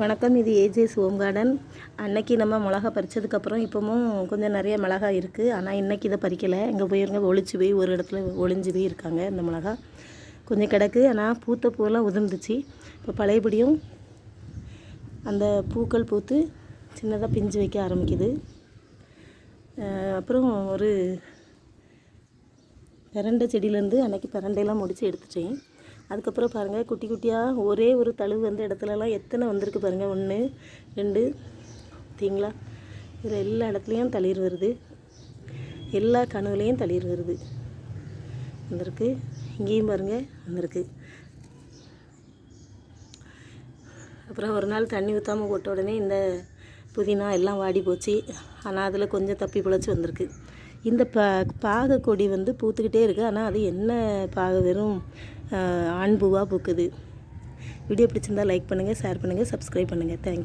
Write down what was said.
வணக்கம் இது ஏஜேஸ் home garden அன்னைக்கு நம்ம மிளகா பறித்ததுக்கப்புறம் இப்போவும் கொஞ்சம் நிறைய மிளகா இருக்குது ஆனால் இன்றைக்கி இதை பறிக்கலை. எங்கே போயிருங்க ஒழிச்சு போய் ஒரு இடத்துல ஒளிஞ்சு போய் இருக்காங்க இந்த மிளகா கொஞ்சம் கிடக்கு. ஆனால் பூத்த பூவெல்லாம் உதிர்ந்துச்சு. இப்போ பழையபடியும் அந்த பூக்கள் பூத்து சின்னதாக பிஞ்சு வைக்க ஆரம்பிக்குது. அப்புறம் ஒரு பிரண்டை செடியிலேருந்து அன்னைக்கு பிரண்டையெல்லாம் முடித்து எடுத்துட்டேன். அதுக்கப்புறம் பாருங்கள் குட்டி குட்டியாக ஒரே ஒரு தழுவு வந்த இடத்துலலாம் எத்தனை வந்திருக்கு பாருங்கள் ஒன்று ரெண்டு பார்த்தீங்களா இதில் எல்லா இடத்துலையும் தளிர் வருது. எல்லா கனவுலேயும் தளிர் வருது. வந்திருக்கு. இங்கேயும் பாருங்கள் வந்திருக்கு. அப்புறம் ஒரு நாள் தண்ணி ஊற்றாமல் போட்ட உடனே இந்த புதினா எல்லாம் வாடி போச்சு. ஆனால் அதில் கொஞ்சம் தப்பி பிழைச்சி வந்திருக்கு. இந்த ப பாகை கொடி வந்து பூத்துக்கிட்டே இருக்குது ஆனால் அது என்ன பாக வெறும் ஆண்பூவாக பூவாக பூக்குது. வீடியோ பிடிச்சிருந்தால் லைக் பண்ணுங்கள் ஷேர் பண்ணுங்கள் சப்ஸ்கிரைப் பண்ணுங்கள் தேங்க்யூ